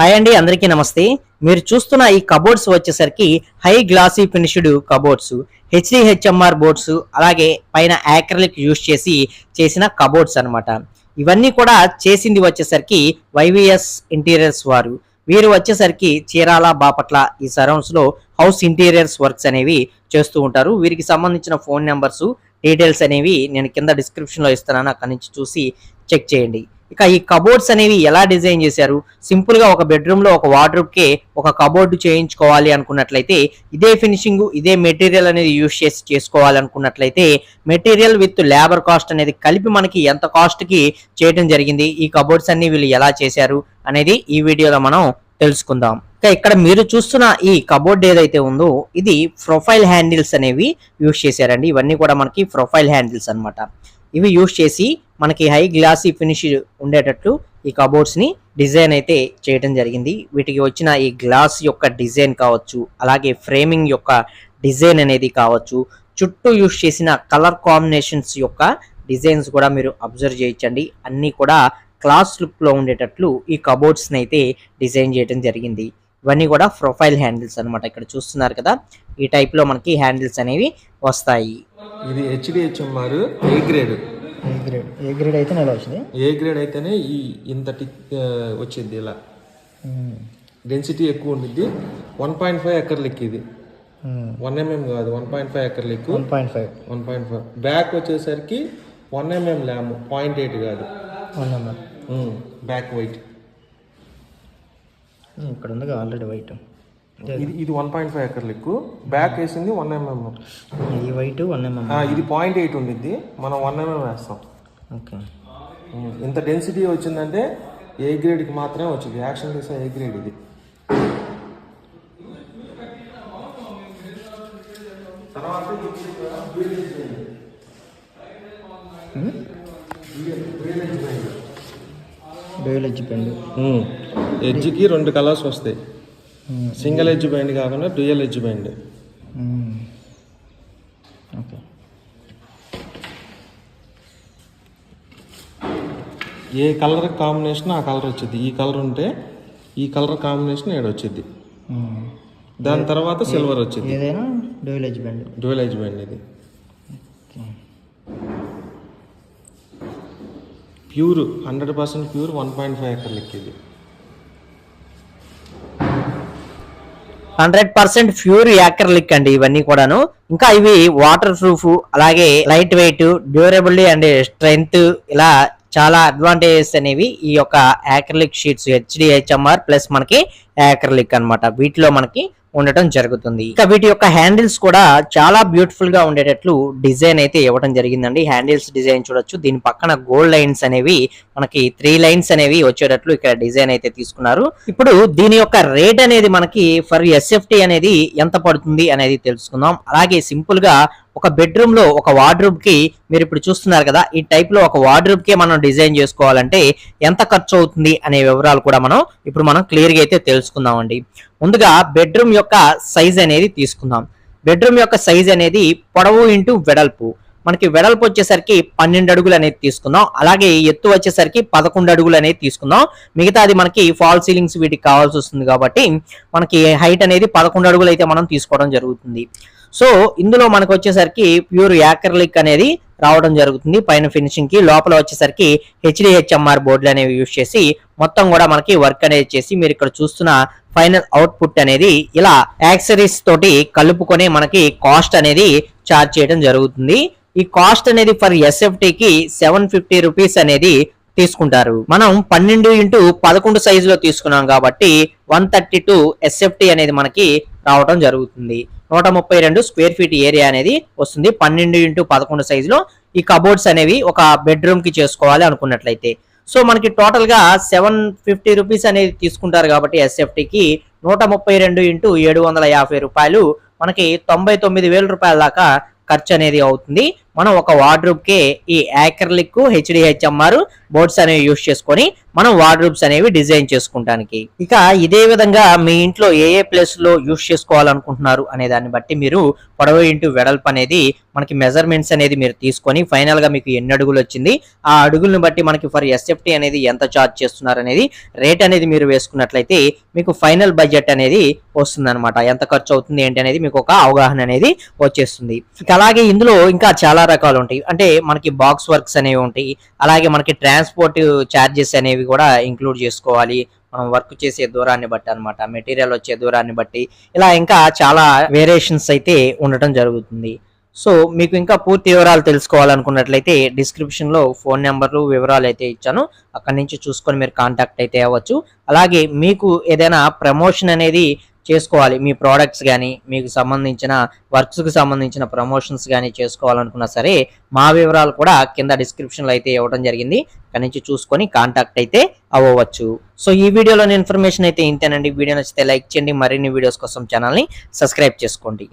Hi అండి అందరికీ నమస్తే. మీరు చూస్తున్న ఈ కబోర్డ్స్ వచ్చేసరికి high glossy finished cupboards H D H M R boards అలాగే పైన యాక్రలిక్ యూస్ చేసి చేసిన కబోర్డ్స్ అన్నమాట. ఇవన్నీ కూడా చేసింది వచ్చేసరికి వైవిఎస్ ఇంటీరియర్స్ వారు. వీరు వచ్చేసరికి చీరాల బాపట్ల ఈ సరౌండ్స్లో హౌస్ ఇంటీరియర్స్ వర్క్స్ అనేవి చేస్తూ ఉంటారు. వీరికి సంబంధించిన ఫోన్ నెంబర్స్ డీటెయిల్స్ అనేవి నేను కింద డిస్క్రిప్షన్లో ఇస్తున్నాను. అక్కడి నుంచి చూసి చెక్ చేయండి. ఇక ఈ కబోర్డ్స్ అనేవి ఎలా డిజైన్ చేశారు? సింపుల్గా ఒక బెడ్రూమ్లో ఒక వార్డ్రోబ్ కే ఒక కబోర్డ్ చేయించుకోవాలి అనుకున్నట్లయితే ఇదే ఫినిషింగ్ ఇదే మెటీరియల్ అనేది యూస్ చేసి చేసుకోవాలి అనుకున్నట్లయితే మెటీరియల్ విత్ లేబర్ కాస్ట్ అనేది కలిపి మనకి ఎంత కాస్ట్కి చేయడం జరిగింది? ఈ కబోర్డ్స్ అన్ని వీళ్ళు ఎలా చేశారు? అనేది ఈ వీడియోలో మనం తెలుసుకుందాం. ఇంకా ఇక్కడ మీరు చూస్తున్న ఈ కబోర్డ్ ఏదైతే ఉందో ఇది ప్రొఫైల్ హ్యాండిల్స్ అనేవి యూస్ చేశారండి. ఇవన్నీ కూడా మనకి ప్రొఫైల్ హ్యాండిల్స్ అన్నమాట. ఇవి యూస్ చేసి మనకి హై గ్లాసీ ఫినిష్ ఉండేటట్లు ఈ కబోర్డ్స్ని డిజైన్ అయితే చేయడం జరిగింది. వీటికి వచ్చిన ఈ గ్లాస్ యొక్క డిజైన్ కావచ్చు అలాగే ఫ్రేమింగ్ యొక్క డిజైన్ అనేది కావచ్చు చుట్టూ యూస్ చేసిన కలర్ కాంబినేషన్స్ యొక్క డిజైన్స్ కూడా మీరు అబ్జర్వ్ చేయించండి అన్నీ కూడా క్లాస్ లుక్లో ఉండేటట్లు ఈ కబోర్డ్స్ని అయితే డిజైన్ చేయడం జరిగింది. ఇవన్నీ కూడా ప్రొఫైల్ హ్యాండిల్స్ అన్నమాట. ఇక్కడ చూస్తున్నారు కదా ఈ టైప్లో మనకి హ్యాండిల్స్ అనేవి వస్తాయి. ఇది H D H M R A grade grade A grade అయితే నెల వచ్చింది? ఏ గ్రేడ్ అయితేనే ఈ ఇంత టిక్ ఆ, వచ్చింది ఇలా. డెన్సిటీ ఎక్కువ ఉండిద్ది. వన్ పాయింట్ ఫైవ్ ఎకర్ లెక్క ఇది. వన్ ఎంఎం కాదు one point five acre లెక్కు. One point five one point five back వచ్చేసరికి one M M lam point eight కాదు. వన్ నెంబర్ బ్యాక్ వైట్ ఇక్కడ ఉంది ఆల్రెడీ వైట్ ఇది ఇది one point five acre లెక్కు. Back వేసింది వన్ ఎంఎం ఈ white one MM ఇది point eight ఉండిద్ది. మనం వన్ ఎంఎం వేస్తాం. ఓకే. ఇంత డెన్సిటీ వచ్చిందంటే ఏ గ్రేడ్కి మాత్రమే వచ్చింది. యాక్షన్ చేసే ఏ గ్రేడ్ ఇది. ఎడ్జ్ ఎడ్జ్కి రెండు కలర్స్ వస్తాయి. సింగిల్ ఎడ్జ్ బైండ్ కాకుండా డ్యూయల్ ఎడ్జ్ బైండ్ ఓకే. ఏ కలర్ కాంబినేషన్ ఆ కలర్ వచ్చింది. ఈ కలర్ ఉంటే ఈ కలర్ కాంబినేషన్ ఏడు వచ్చింది. దాని తర్వాత సిల్వర్ వచ్చింది. ఏదైనా డ్యూయల్ ఎడ్జ్ బైండ్ ఇది. Pure hundred percent pure one point five acre లెక్క ఇది. హండ్రెడ్ పర్సెంట్ ప్యూర్ యాక్రలిక్ అండి ఇవన్నీ కూడాను. ఇంకా ఇవి వాటర్ ప్రూఫ్ అలాగే light weight durability and strength ఇలా చాలా అడ్వాంటేజెస్ అనేవి ఈ యొక్క యాక్రలిక్ షీట్స్ హెచ్డిహెచ్ఎంఆర్ ప్లస్ మనకి యాక్రలిక్ అన్నమాట. వీటిలో మనకి ఉండటం జరుగుతుంది. ఇంకా వీటి యొక్క హ్యాండిల్స్ కూడా చాలా బ్యూటిఫుల్గా ఉండేటట్లు డిజైన్ అయితే ఇవ్వడం జరిగిందండి. హ్యాండిల్స్ డిజైన్ చూడొచ్చు. దీని పక్కన గోల్డ్ లైన్స్ అనేవి మనకి త్రీ లైన్స్ అనేవి వచ్చేటట్లు ఇక్కడ డిజైన్ అయితే తీసుకున్నారు. ఇప్పుడు దీని యొక్క రేట్ అనేది మనకి ఫర్ ఎస్ఎఫ్టీ అనేది ఎంత పడుతుంది అనేది తెలుసుకుందాం. అలాగే సింపుల్గా ఒక బెడ్రూమ్లో ఒక వార్డ్రూబ్కి మీరు ఇప్పుడు చూస్తున్నారు కదా ఈ టైప్లో ఒక వార్డ్రూబ్కి మనం డిజైన్ చేసుకోవాలంటే ఎంత ఖర్చు అవుతుంది అనే వివరాలు కూడా మనం ఇప్పుడు మనం క్లియర్గా అయితే తెలుసుకుందాం అండి ముందుగా బెడ్రూమ్ యొక్క సైజ్ అనేది తీసుకుందాం. బెడ్రూమ్ యొక్క సైజ్ అనేది పొడవు ఇంటూ వెడల్పు. మనకి వెడల్పు వచ్చేసరికి పన్నెండు అడుగులు అనేది తీసుకుందాం. అలాగే ఎత్తు వచ్చేసరికి పదకొండు అడుగులు అనేది తీసుకుందాం. మిగతా అది మనకి ఫాల్ సీలింగ్స్ వీటికి కావాల్సి వస్తుంది కాబట్టి మనకి హైట్ అనేది పదకొండు అడుగులు అయితే మనం తీసుకోవడం జరుగుతుంది. సో ఇందులో మనకు వచ్చేసరికి ప్యూర్ యాకర్లిక్ అనేది రావడం జరుగుతుంది పైన ఫినిషింగ్కి. లోపల వచ్చేసరికి హెచ్డిహెచ్ఎంఆర్ బోర్డులు అనేవి యూజ్ చేసి మొత్తం కూడా మనకి వర్క్ అనేది చేసి మీరు ఇక్కడ చూస్తున్న ఫైనల్ అవుట్పుట్ అనేది ఇలా యాక్సరీస్ తోటి కలుపుకొని మనకి కాస్ట్ అనేది చార్జ్ చేయడం జరుగుతుంది. ఈ కాస్ట్ అనేది ఫర్ ఎస్ఎఫ్టీ కి సెవెన్ ఫిఫ్టీ రూపీస్ అనేది తీసుకుంటారు. మనం పన్నెండు ఇంటూ పదకొండు సైజులో తీసుకున్నాం కాబట్టి వన్ థర్టీ టూ ఎస్ఎఫ్టీ అనేది మనకి రావడం జరుగుతుంది. నూట ముప్పై రెండు స్క్వేర్ ఫీట్ ఏరియా అనేది వస్తుంది. పన్నెండు ఇంటూ పదకొండు సైజులో ఈ కబోర్డ్స్ అనేవి ఒక బెడ్రూమ్కి చేసుకోవాలి అనుకున్నట్లయితే. సో మనకి టోటల్గా సెవెన్ ఫిఫ్టీ రూపీస్ అనేది తీసుకుంటారు కాబట్టి ఎస్ఎఫ్టీకి నూట ముప్పై రెండు ఇంటూ ఏడు వందల యాభై రూపాయలు మనకి తొంభై తొమ్మిది వేల రూపాయల దాకా ఖర్చు అనేది అవుతుంది. మనం ఒక వార్డ్రూబ్ కే ఈ యాక్రలిక్ హెచ్డిహెచ్ఎంఆర్ బోర్డ్స్ అనేవి యూస్ చేసుకొని మనం వార్డ్రూబ్స్ అనేవి డిజైన్ చేసుకుంటానికి. ఇక ఇదే విధంగా మీ ఇంట్లో ఏ ఏ ప్లేస్లో యూస్ చేసుకోవాలనుకుంటున్నారు అనే దాన్ని బట్టి మీరు పొడవు ఇంటూ వెడల్పు అనేది మనకి మెజర్మెంట్స్ అనేది మీరు తీసుకొని ఫైనల్గా మీకు ఎన్ని అడుగులు వచ్చింది ఆ అడుగులను బట్టి మనకి ఫర్ ఎస్ఎఫ్టీ అనేది ఎంత చార్జ్ చేస్తున్నారు అనేది రేట్ అనేది మీరు వేసుకున్నట్లయితే మీకు ఫైనల్ బడ్జెట్ అనేది వస్తుంది అనమాట ఎంత ఖర్చు అవుతుంది ఏంటి అనేది మీకు ఒక అవగాహన అనేది వచ్చేస్తుంది. అలాగే ఇందులో ఇంకా చాలా రకాలు ఉంటాయి అంటే మనకి బాక్స్ వర్క్స్ అనేవి ఉంటాయి. అలాగే మనకి ట్రాన్స్పోర్ట్ ఛార్జెస్ అనేవి కూడా ఇంక్లూడ్ చేసుకోవాలి. మనం వర్క్ చేసే దూరాన్ని బట్టి అన్నమాట. మెటీరియల్ వచ్చే దూరాన్ని బట్టి. ఇలా ఇంకా చాలా వేరియేషన్స్ అయితే ఉండటం జరుగుతుంది. సో మీకు ఇంకా పూర్తి వివరాలు తెలుసుకోవాలనుకున్నట్లయితే డిస్క్రిప్షన్లో ఫోన్ నెంబర్లు వివరాలు అయితే ఇచ్చాను. అక్కడి నుంచి చూసుకొని మీరు కాంటాక్ట్ అయితే అవ్వచ్చు. అలాగే మీకు ఏదైనా ప్రమోషన్ అనేది చేసుకోవాలి. మీ ప్రోడక్ట్స్ కానీ మీకు సంబంధించిన వర్క్స్కి సంబంధించిన ప్రమోషన్స్ కానీ చేసుకోవాలనుకున్నా సరే మా వివరాలు కూడా కింద డిస్క్రిప్షన్లో అయితే ఇవ్వడం జరిగింది. అక్కడి నుంచి చూసుకొని కాంటాక్ట్ అయితే అవ్వవచ్చు సో ఈ వీడియోలోని ఇన్ఫర్మేషన్ అయితే ఇంతేనండి. వీడియో నచ్చితే లైక్ చేయండి. మరిన్ని వీడియోస్ కోసం ఛానల్ని సబ్స్క్రైబ్ చేసుకోండి.